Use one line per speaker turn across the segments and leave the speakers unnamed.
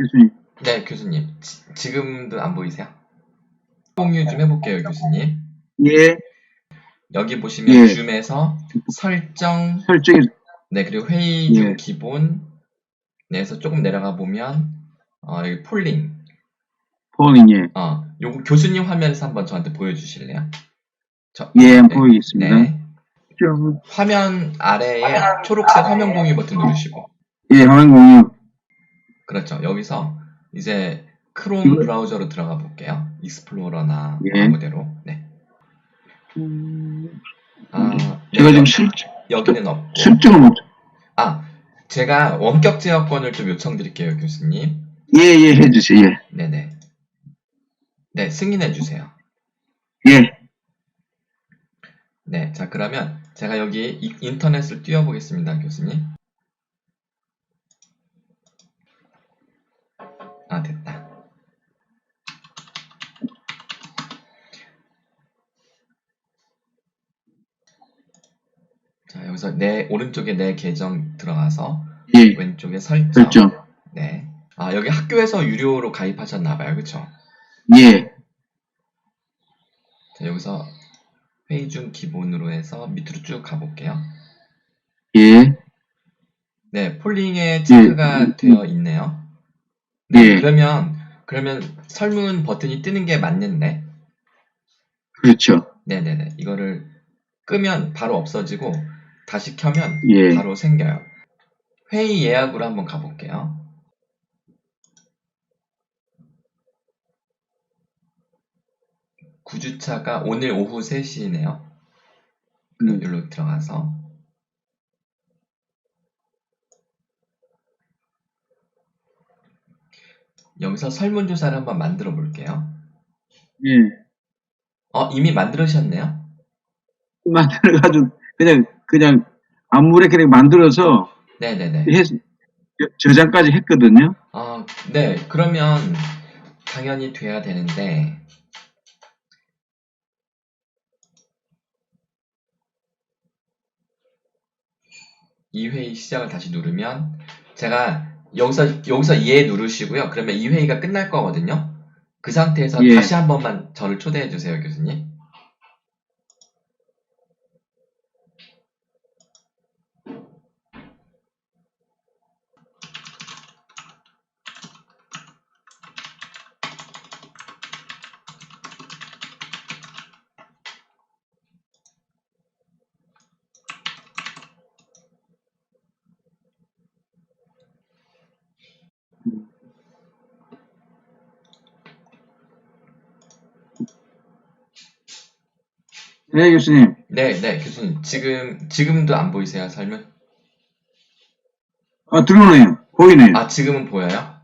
교수님.
네, 교수님. 지, 지금도 안 보이세요? 공유 좀 해볼게요, 교수님.
예,
여기 보시면
예.
줌에서 설정,
설정이,
네, 그리고 회의 중
예.
기본, 네에서 조금 내려가 보면, 어, 여기 폴링,
폴링, 예.
어, 요거 교수님 화면에서 한번 저한테 보여주실래요? 저,
예,
네.
보이겠습니다.
네.
좀,
화면 아래에 초록색 화면 공유 버튼 누르시고,
예, 화면 공유.
그렇죠. 여기서 이제 크롬
이거-
브라우저로 들어가 볼게요. 익스플로러나
예.
아무데로. 네.
음,
아,
제가
네,
지금 설,
여기는 없고.
설정을 못,
아, 제가 원격 제어권을 좀 요청드릴게요, 교수님.
예, 예, 해주세요. 예.
네 네. 네, 승인해 주세요.
예,
네, 자, 그러면 제가 여기 이- 인터넷을 띄워보겠습니다, 교수님. 자, 여기서 내, 오른쪽에 내 계정 들어가서
예,
왼쪽에 설정.
설정.
네. 아, 여기 학교에서 유료로 가입하셨나봐요. 그쵸?
예,
자, 여기서 회의 중 기본으로 해서 밑으로 쭉 가볼게요.
예,
네, 폴링에 체크가
예.
되어 있네요. 네,
예.
그러면, 그러면 설문 버튼이 뜨는 게 맞는데,
그렇죠.
네네네. 이거를 끄면 바로 없어지고, 다시 켜면
예,
바로 생겨요. 회의 예약으로 한번 가볼게요. 구주차가 오늘 오후 3시네요. 그럼
음.
여기로 들어가서 여기서 설문조사를 한번 만들어 볼게요.
예.
어, 이미 만들으셨네요?
만들어가지고, 그냥, 그냥, 아무렇게 그냥 만들어서,
네네네.
해, 저장까지 했거든요.
아, 네. 그러면 당연히 돼야 되는데, 이 회의 시작을 다시 누르면 제가 여기서 여기서 예 누르시고요. 그러면 이 회의가 끝날 거거든요. 그 상태에서
예.
다시 한 번만 저를 초대해 주세요, 교수님.
네, 교수님.
네, 네, 교수님. 지금 지금도 안 보이세요, 설문?
아, 들어오네요. 보이네요.
아, 지금은 보여요?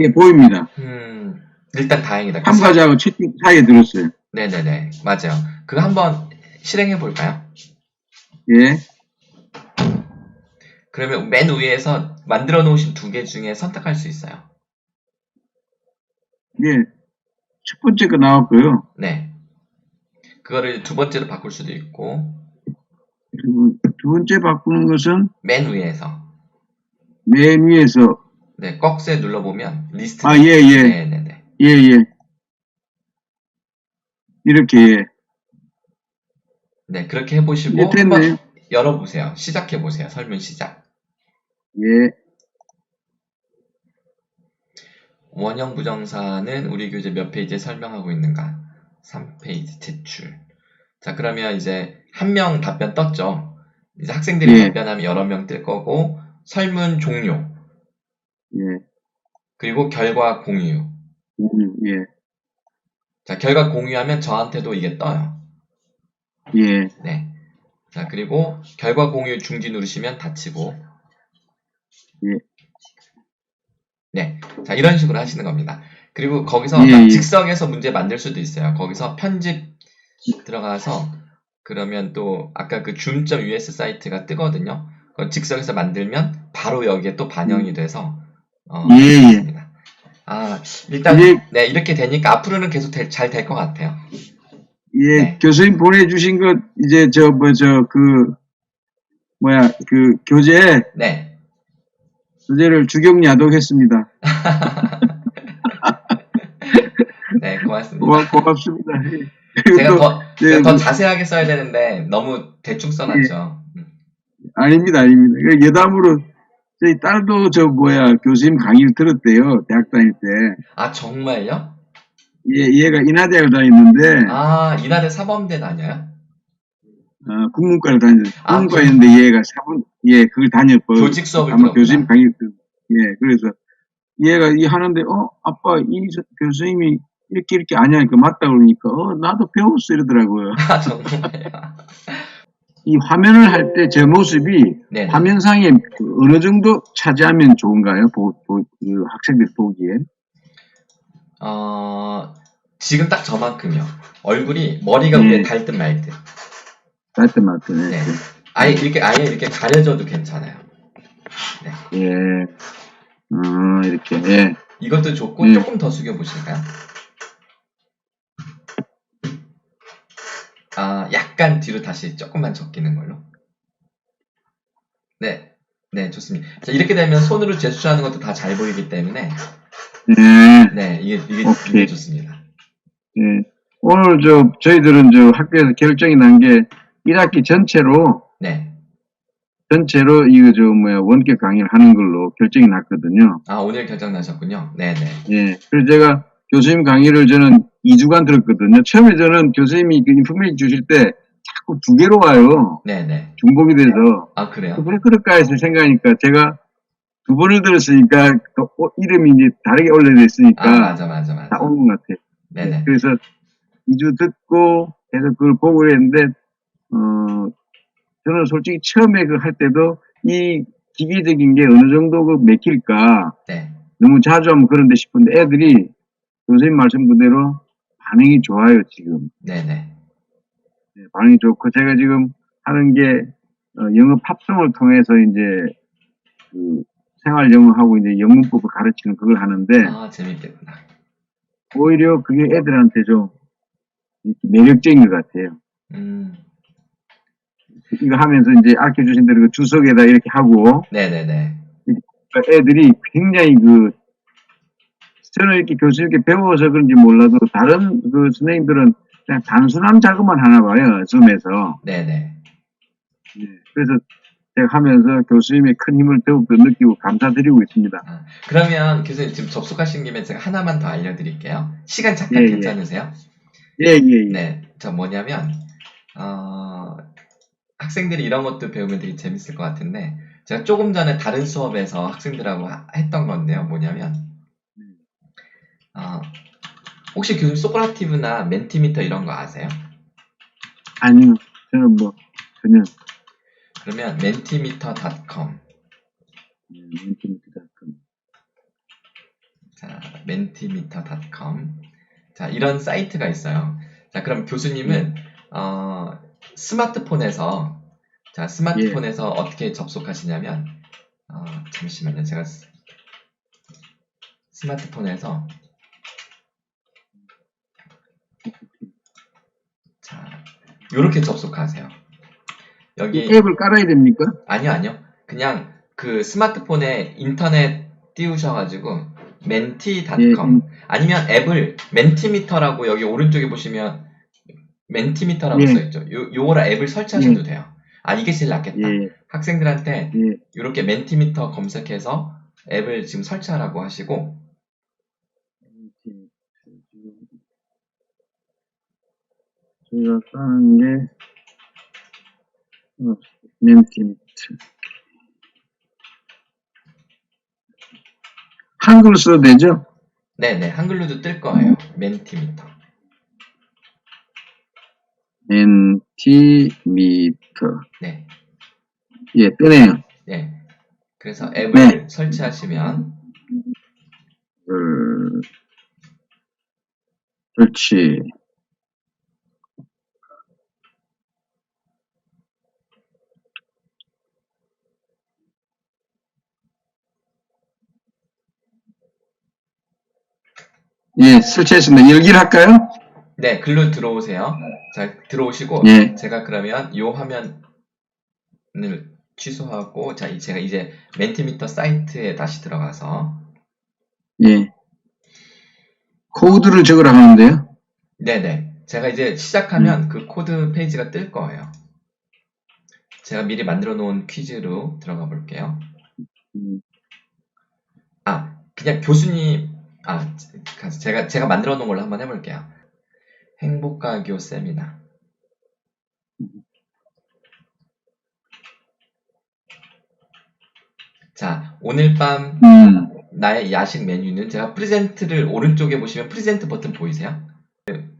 예, 보입니다.
음, 일단 다행이다.
한 가지하고 채팅 사이에 들었어요.
네네네, 맞아요. 그거 한번 실행해 볼까요?
예,
그러면 맨 위에서 만들어 놓으신 두 개 중에 선택할 수 있어요.
예. 첫 번째 거 나왔고요.
네. 그거를 두 번째로 바꿀 수도 있고,
그리고 두 번째 바꾸는 것은
맨 위에서,
맨 위에서,
네, 꺽쇠 눌러보면 리스트.
아, 예, 예,
네네네.
예, 예. 이렇게, 예.
네, 그렇게 해보시고,
예.
한번 열어보세요. 시작해 보세요. 설문 시작.
예,
원형 부정사는 우리 교재 몇 페이지에 설명하고 있는가? 3페이지 제출. 자, 그러면 이제 한 명 답변 떴죠? 이제 학생들이
예.
답변하면 여러 명 뜰 거고, 설문 종료,
예,
그리고 결과 공유.
음, 예,
자, 결과 공유하면 저한테도 이게 떠요.
예,
네. 자, 그리고 결과 공유 중지 누르시면 닫히고.
예.
네. 자, 이런 식으로 하시는 겁니다. 그리고 거기서
예,
막
예.
즉석에서 문제 만들 수도 있어요. 거기서 편집 들어가서 그러면 또 아까 그 줌.us 사이트가 뜨거든요. 그건 즉석에서 만들면 바로 여기에 또 반영이 돼서 어,
예, 예.
아, 일단
예.
네, 이렇게 되니까 앞으로는 계속 잘 될 것 같아요.
예,
네.
교수님 보내주신 것, 이제 저, 뭐, 저, 그, 뭐야, 그, 교재,
네.
주제를 주경야독했습니다.
네, 고맙습니다.
고맙, 고맙습니다. 예.
제가
또,
더,
예,
제가 더
뭐-
자세하게 써야 되는데 너무 대충 써놨죠. 음.
아닙니다, 아닙니다. 그 예담으로 저희 딸도 저 뭐야 교수님 강의를 들었대요. 대학 다닐 때.
아 정말요?
얘, 얘가 인하대학을 다녔는데
아 이나대 사범대 다녀요?
어, 국문과를 다녔
아,
국문과였는데 얘가 사분 예 그걸 다녔고
교직 수업을
아마. 교수님 강의 듣- 예 그래서 얘가 이 하는데 어 아빠 이 저- 교수님이 이렇게 이렇게 아냐니까 맞다 그러니까 어 나도 배웠어 이러더라고요.
아 정말요?
이 화면을 할 때 제 모습이
네.
화면상에 그 어느 정도 차지하면 좋은가요? 보, 보, 그 학생들 보기에.
어 지금 딱 저만큼요. 얼굴이 머리가
네.
위에 닿을 듯말 듯.
맞든 맞든.
네. 아예 이렇게 아예 이렇게 가려져도 괜찮아요.
예. 어, 이렇게. 예.
이것도 좋고
음.
조금 더 숙여 보실까요? 아, 약간 뒤로 다시 조금만 적기는 걸로. 네, 네, 좋습니다. 자, 이렇게 되면 손으로 제스처하는 것도 다 잘 보이기 때문에,
예.
네, 이게, 이게. 이게 좋습니다.
예. 오늘 저, 저희들은 저 학교에서 결정이 난 게 1학기 전체로,
네.
전체로 이거 저 뭐야, 원격 강의를 하는 걸로 결정이 났거든요.
아, 오늘 결정 나셨군요. 네, 네.
예. 그래서 제가 교수님 강의를 저는 2주간 들었거든요. 처음에 저는 교수님이 그 인포메이션 주실 때 자꾸 두 개로 와요.
네, 네.
중복이 돼서.
아, 그래요?
왜 그럴까 해서 생각하니까 제가 두 번을 들었으니까 또 어, 이름이 이제 다르게 올려져 있으니까
아, 맞아, 맞아, 맞아.
다 온 것 같아요.
네, 네.
그래서 2주 듣고 해서 그걸 보고 그랬는데 어 저는 솔직히 처음에 그 할 때도 이 기계적인 게 어느 정도 그 맥힐까
네.
너무 자주 하면 그런데 싶은데 애들이 선생님 말씀 그대로 반응이 좋아요 지금
네, 네.
네, 반응이 좋고 제가 지금 하는 게 어, 영어 팝송을 통해서 이제 그 생활 영어하고 이제 영문법을 가르치는 그걸 하는데
아, 재밌겠구나.
오히려 그게 애들한테 좀 매력적인 것 같아요.
음,
이거 하면서 이제 아껴주신 대로 그 주석에다 이렇게 하고
네, 네, 네.
애들이 굉장히 그 저는 이렇게 교수님께 배워서 그런지 몰라도 다른 그 선생님들은 그냥 단순한 작업만 하나 봐요. 줌에서.
네, 네.
예, 그래서 제가 하면서 교수님의 큰 힘을 더욱더 느끼고 감사드리고 있습니다.
아, 그러면 교수님 지금 접속하신 김에 제가 하나만 더 알려드릴게요. 시간 잠깐
예, 예.
괜찮으세요?
예, 예, 예.
네, 저 뭐냐면 어, 학생들이 이런 것도 배우면 되게 재밌을 것 같은데 제가 조금 전에 다른 수업에서 학생들하고 하- 했던 건데요. 뭐냐면 어, 혹시 교수님 소크라티브나 멘티미터 이런 거 아세요?
아니요. 저는 뭐, 전혀.
그러면 멘티미터.com
음, 인터넷.com.
자, 멘티미터.com. 자, 이런 사이트가 있어요. 자, 그럼 교수님은, 어, 스마트폰에서, 자, 스마트폰에서 어떻게 접속하시냐면, 어, 잠시만요. 제가 스- 스마트폰에서, 자, 요렇게 접속하세요. 여기,
앱을 깔아야 됩니까?
아니요, 아니요. 그냥 그 스마트폰에 인터넷 띄우셔가지고 멘티.com
예,
아니면 앱을 멘티미터라고 여기 오른쪽에 보시면 멘티미터라고
예.
써있죠. 요, 요거라 앱을 설치하셔도 돼요. 아, 이게 제일 낫겠다.
예,
학생들한테
예.
이렇게 멘티미터 검색해서 앱을 지금 설치하라고 하시고
제가 까는 게, 어, 멘티미트. 한글 써도 되죠?
네네 한글로도 뜰 거예요. 멘티미터.
멘티미터.
네.
예, 뜨네요.
네. 그래서 앱을
네.
설치하시면
그, 그렇지. 예, 설치했습니다. 열기를 할까요?
네, 글로 들어오세요. 자, 들어오시고
예.
제가 그러면 요 화면을 취소하고 자 이- 제가 이제 멘티미터 사이트에 다시 들어가서
예. 코드를 적으라 하는데요.
네 네 제가 이제 시작하면 그 코드 페이지가 뜰 거예요. 제가 미리 만들어 놓은 퀴즈로 들어가 볼게요.
음,
아 그냥 교수님 아 제- 제가 제가 만들어 놓은 걸로 한번 해볼게요. 행복가교 세미나 자 오늘 밤
음,
나의 야식 메뉴는 제가 프레젠트를 오른쪽에 보시면 프레젠트 버튼 보이세요? 그,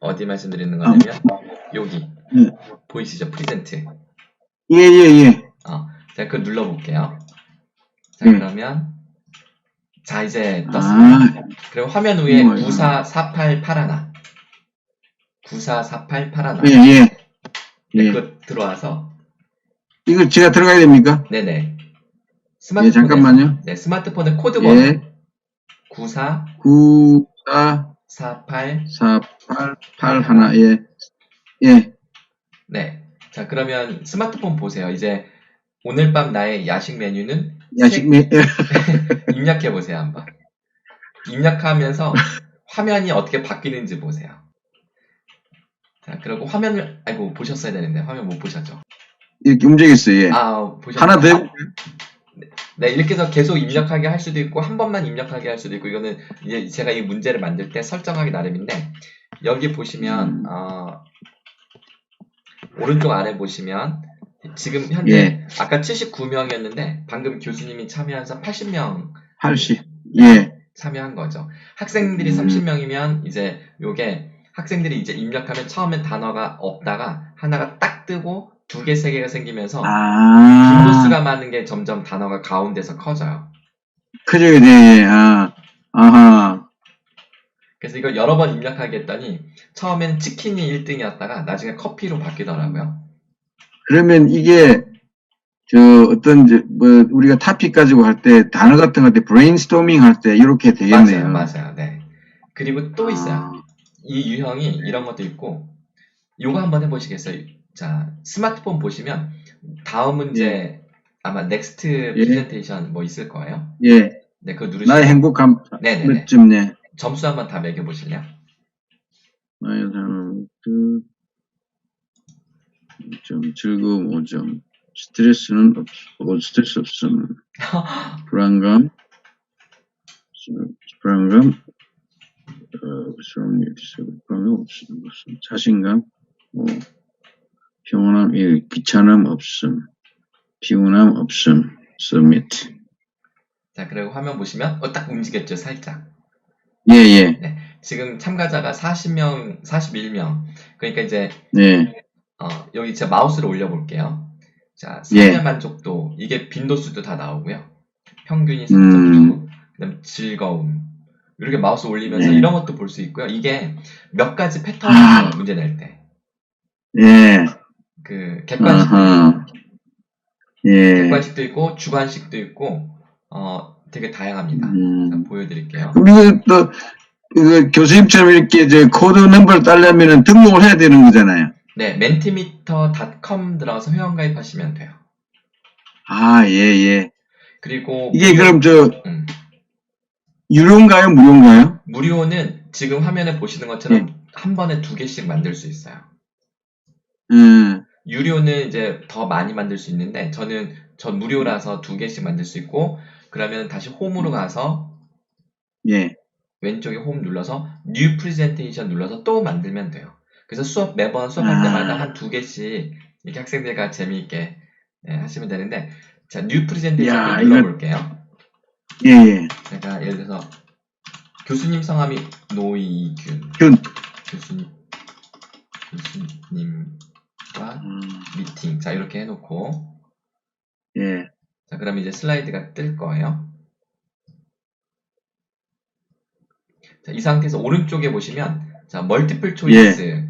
어디 말씀드리는 거냐면 여기
네.
보이시죠? 프레젠트
예, 예, 예.
어, 제가 그걸 눌러볼게요. 자
네.
그러면 자 이제 떴습니다.
아,
그럼 화면 위에
뭐야.
944881 944881
예, 예.
네,
예.
그거 들어와서
이거 제가 들어가야 됩니까?
네네
예,
스마트폰에
잠깐만요.
네 스마트폰의 코드 번호
예.
94
9, 4,
48
4, 8, 8, 하나, 예. 예.
네. 자, 그러면 스마트폰 보세요. 이제 오늘 밤 나의 야식 메뉴는
야식 메, 예.
입력해 보세요, 한번. 입력하면서 화면이 어떻게 바뀌는지 보세요. 자, 그리고 화면을, 아이고, 보셨어야 되는데, 화면 못 보셨죠?
이렇게 움직였어요, 예.
아, 보셨어요.
하나 더 해볼까요?
네, 이렇게 해서 계속 입력하게 할 수도 있고, 한 번만 입력하게 할 수도 있고, 이거는 이제 제가 이 문제를 만들 때 설정하기 나름인데, 여기 보시면,
음.
어, 오른쪽 아래 보시면, 지금 현재,
예.
아까 79명이었는데, 방금 교수님이 참여해서 80명
80. 예.
참여한 거죠. 학생들이
음.
30명이면, 이제, 요게, 학생들이 이제 입력하면 처음엔 단어가 없다가, 하나가 딱 뜨고, 두 개, 세 개가 생기면서,
아.
빈도수가 많은 게 점점 단어가 가운데서 커져요.
돼, 예. 아. 아하.
그래서 이걸 여러 번 입력하게 했더니 처음엔 치킨이 1등이었다가 나중에 커피로 바뀌더라고요.
그러면 이게, 저, 어떤, 저, 뭐, 우리가 타픽 가지고 할 때, 단어 같은 거 할 때, 브레인스토밍 할 때, 이렇게 되겠네요.
맞아요, 맞아요. 네. 그리고 또 있어요.
아,
이 유형이 이런 것도 있고, 요거 한번 해보시겠어요? 자, 스마트폰 보시면 다음 문제 아마 넥스트 프레젠테이션 뭐 있을 거예요.
예.
네, 그거 누르시고
나의 행복함,
네네네.
몇 점네.
점수 한번 다 매겨 보실래요?
나의 사랑, 그, 5점, 즐거움 5점, 스트레스는 없, 어, 스트레스 없음, 불안감, 불안감, 어, 부끄러움, 불안감 없음, 없음, 자신감, 뭐, 평온함, 예, 귀찮음 없음, 피곤함 없음, 서밋.
자, 그리고 화면 보시면 어, 딱 움직였죠, 살짝.
예, 예,
지금 참가자가 40명, 41명. 그러니까 이제
네,
어, 여기 제가 마우스를 올려볼게요. 자,
예.
사회 만족도, 이게 빈도수도 다 나오고요. 평균이
음.
3.9, 그 다음 즐거움. 이렇게 마우스 올리면서
네.
이런 것도 볼 수 있고요. 이게 몇 가지 패턴이
아.
문제 낼 때.
예,
그, 객관식도
아하, 예,
객관식도 있고, 주관식도 있고, 어, 되게 다양합니다.
음.
자, 보여드릴게요.
이거 또, 이거 교수님처럼 이렇게 이제 코드 넘버를 따려면 등록을 해야 되는 거잖아요.
네, mentimeter.com 들어가서 회원 가입하시면 돼요.
아, 예, 예.
그리고,
이게 그럼 저,
음.
유료인가요? 무료인가요?
무료는 지금 화면에 보시는 것처럼
네.
한 번에 두 개씩 만들 수 있어요.
음,
유료는 이제 더 많이 만들 수 있는데 저는 전 무료라서 두 개씩 만들 수 있고 그러면 다시 홈으로 가서
예.
왼쪽에 홈 눌러서 New Presentation 눌러서 또 만들면 돼요. 그래서 수업 매번 수업할
아.
때마다 한 두 개씩 이렇게 학생들과 재미있게 네, 하시면 되는데 자
야,
또 눌러볼게요.
예, 예.
제가 예를 들어서 교수님 성함이 노이균
균.
교수님 교수님과
음,
미팅 자 이렇게 해놓고
예.
자 그럼 이제 슬라이드가 뜰 거예요. 자, 이 상태에서 오른쪽에 보시면 자 멀티플 초이스,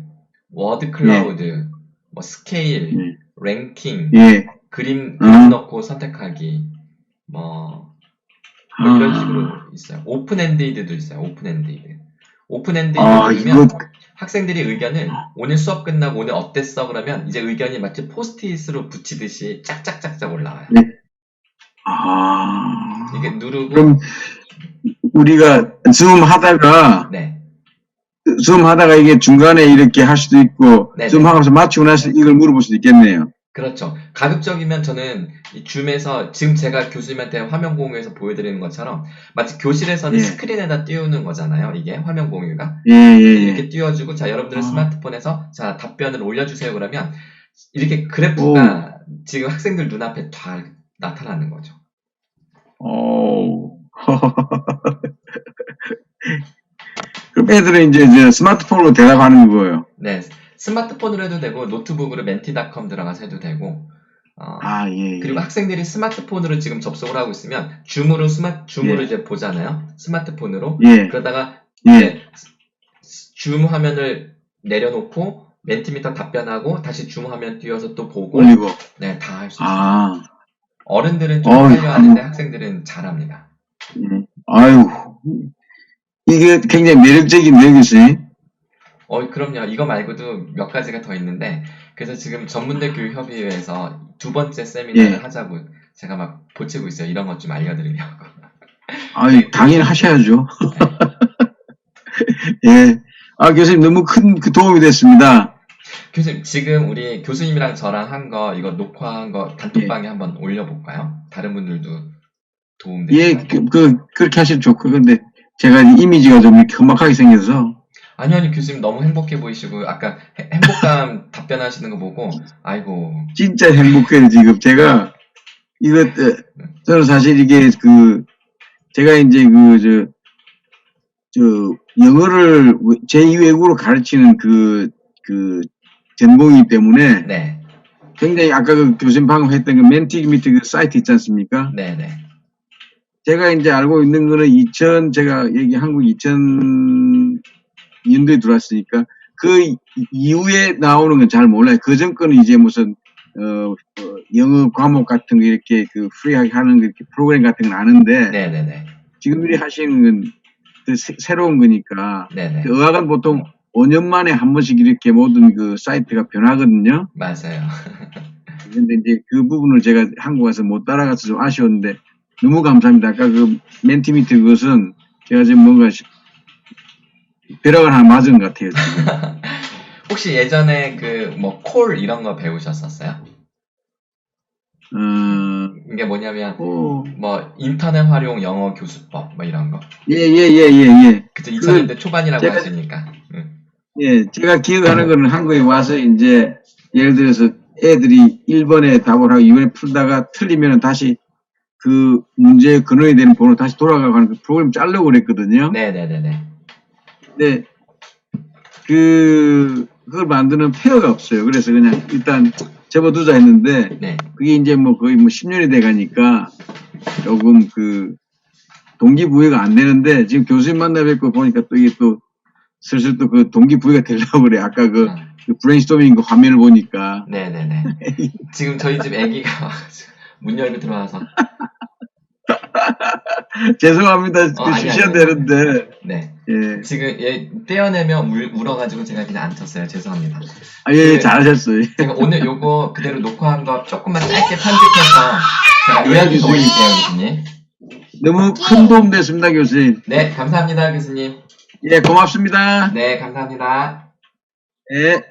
워드 클라우드, 뭐 스케일,
예.
랭킹,
예.
그림
음.
그림 넣고 선택하기, 뭐, 뭐 이런
아.
식으로 있어요. 오픈 엔디드도 있어요. 오픈 엔디드. 오픈엔드
아,
누르면
이거,
학생들이 의견을 오늘 수업 끝나고 오늘 어땠어 그러면 이제 의견이 마치 포스트잇으로 붙이듯이 짝짝짝짝 올라와요.
아.
이게 누르고
그럼, 우리가 줌 하다가,
네.
줌 하다가 이게 중간에 이렇게 할 수도 있고,
네네.
줌 하면서 마치고 나서 이걸 물어볼 수도 있겠네요.
그렇죠. 가급적이면 저는 이 줌에서 지금 제가 교수님한테 화면 공유해서 보여드리는 것처럼 마치 교실에서는
예.
스크린에다 띄우는 거잖아요. 이게 화면 공유가
예, 예, 예.
이렇게 띄워주고 자 여러분들은
아.
스마트폰에서 자 답변을 올려주세요 그러면 이렇게 그래프가 지금 학생들 눈앞에 다 나타나는 거죠.
오. 그럼 애들은 이제, 이제 스마트폰으로 대답하는 거예요.
네, 스마트폰으로 해도 되고 노트북으로 멘티닷컴 들어가서 해도 되고 어,
아, 예. 예.
그리고 학생들이 스마트폰으로 지금 접속을 하고 있으면 줌으로 스마 줌으로
예.
이제 보잖아요. 스마트폰으로
예,
그러다가
예.
이제 줌 화면을 내려놓고 멘티미터 답변하고 다시 줌 화면 띄워서 또 보고
올리고.
네 다 할 수 있어요.
아,
어른들은 좀
어이,
헷갈려 하는데 학생들은 잘합니다.
예. 아유. 이게 굉장히 매력적인데요, 교수님?
어 그럼요. 이거 말고도 몇 가지가 더 있는데 그래서 지금 전문대 교육협의회에서 두 번째 세미나를
예.
하자고 제가 막 보채고 있어요. 이런 것 좀 알려드리려고.
아유, 당연히 하셔야죠. 예. 아, 교수님 너무 큰그 도움이 됐습니다.
교수님 지금 우리 교수님이랑 저랑 한 거 이거 녹화한 거 단톡방에 한번 올려볼까요? 다른 분들도 도움
예,
되실까요?
그, 그, 그렇게 하시면 좋고, 근데 제가 이미지가 좀 이렇게 험악하게 생겨서,
아니 아니 교수님 너무 행복해 보이시고 아까 해- 행복감 답변하시는 거 보고 아이고
진짜 행복해요, 지금. 제가, 이거, 어, 저는 사실 이게 그, 제가 이제 그, 저, 저, 영어를 제2외국어로 가르치는 그, 그, 전공이기 때문에
네
굉장히 아까 그 교수님 방금 했던 그 멘티 미트 그 사이트 있지 않습니까?
네 네
제가 이제 알고 있는 거는 2000, 제가 여기 한국 2000년도에 들어왔으니까 그 이- 이후에 나오는 건 잘 몰라요. 그 전 거는 이제 무슨, 어, 어, 영어 과목 같은 거 이렇게 그 프리하게 하는 거 이렇게 프로그램 같은 건 아는데
네네네
지금 이렇게 하시는 건 그 새로운 거니까
네네
그 의학은 보통 5년 만에 한 번씩 이렇게 모든 그 사이트가 변하거든요.
맞아요
근데 이제 그 부분을 제가 한국 와서 못 따라가서 좀 아쉬웠는데 너무 감사합니다. 아까 그 멘티 미트 그것은 제가 지금 뭔가 시- 벼락을 하나 맞은 것 같아요.
혹시 예전에 그 뭐 콜 이런 거 배우셨었어요?
어,
이게 뭐냐면
오,
뭐 인터넷 활용 영어 교수법 뭐 이런 거
예, 예, 예, 예, 예.
그때 2000년대 초반이라고
제가-
하시니까 응.
예, 제가 기억하는 거는 한국에 와서 이제 예를 들어서 애들이 1번에 답을 하고 2번에 풀다가 틀리면 다시 그 문제의 근원이 되는 번호 다시 돌아가고 하는 그 프로그램 짜려고 그랬거든요.
네네네네.
근데 그 그걸 만드는 페어가 없어요. 그래서 그냥 일단 접어두자 했는데
네.
그게 이제 뭐 거의 뭐 10년이 돼 가니까 조금 그 동기부여가 안 되는데 지금 교수님 만나 뵙고 보니까 또 이게 또 슬슬 또 그 동기부여가 되려고 그래. 아까 그,
아,
그 브레인스토밍 그 화면을 보니까.
네네네. 지금 저희 집 와가지고 문 열고 들어와서
죄송합니다.
어, 아니,
주셔야
아니.
되는데
네
예.
지금 얘 떼어내면 울, 울어가지고 제가 그냥 앉혔어요 죄송합니다
아, 예,
그-
잘하셨어요.
제가 오늘 요거 그대로 녹화한 거 조금만 짧게 편집해서 제가 이야기 올릴게요 교수님
너무 큰 도움 됐습니다, 교수님.
네 감사합니다 교수님
예, 고맙습니다.
네 감사합니다
예.